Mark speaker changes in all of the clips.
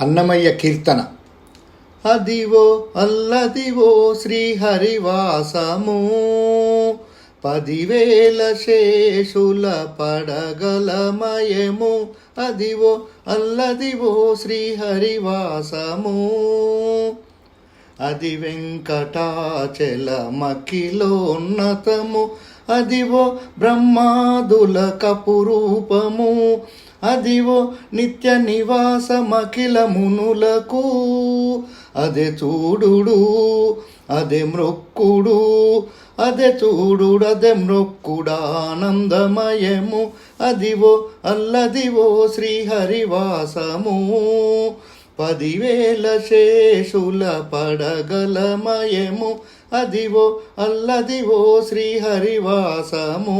Speaker 1: అన్నమయ్య కీర్తన. అదివో అల్లదివో శ్రీహరివాసము పదివేల శేషుల పడగలమయము అదివో అల్లదివో శ్రీహరివాసము అది వెంకటాచలమఖిలోన్నతము అదివో బ్రహ్మాదుల కపురూపము అదివో నిత్య నివాసమఖిలమునులకు అదే చూడు అదే మ్రొక్కుడు అదే చూడుడు అదే మ్రొక్కుడానందమయము అదివో అల్లదివో శ్రీహరివాసము. పదివేల శేషుల పడగలమయము. అదివో అల్లదివో శ్రీహరివాసము.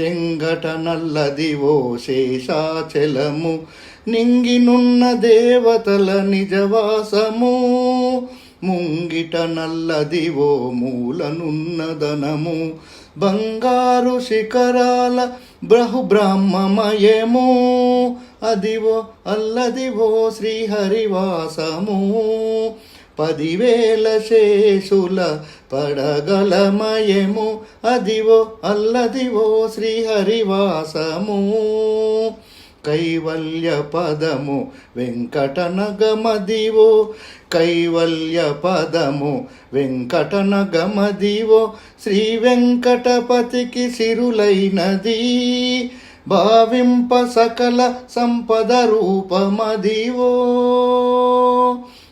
Speaker 1: చెంగట నల్లదివో శేషాచలము నింగినున్న దేవతల నిజవాసము. ముంగిట నల్లదివో మూలనున్నదనము బంగారు శిఖరాల బహుబ్రహ్మమయము. అదివో అల్లదివో శ్రీహరివాసము. పదివేల శేషుల పడగలమయము అదివో అల్లదివో శ్రీహరివాసము. కైవల్య పదము వెంకటనగమదివో. కైవల్య పదము వెంకటనగమదివో. శ్రీ వెంకటపతికి సిరులైనది. భావింప సకల సంపద రూపమదివో.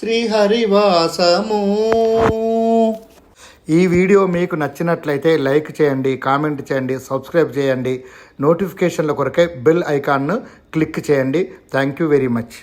Speaker 1: శ్రీహరివాసము. ఈ వీడియో మీకు నచ్చినట్లయితే లైక్ చేయండి కామెంట్ చేయండి సబ్స్క్రైబ్ చేయండి. నోటిఫికేషన్ల కొరకై బెల్ ఐకాన్ను క్లిక్ చేయండి. Thank you very much.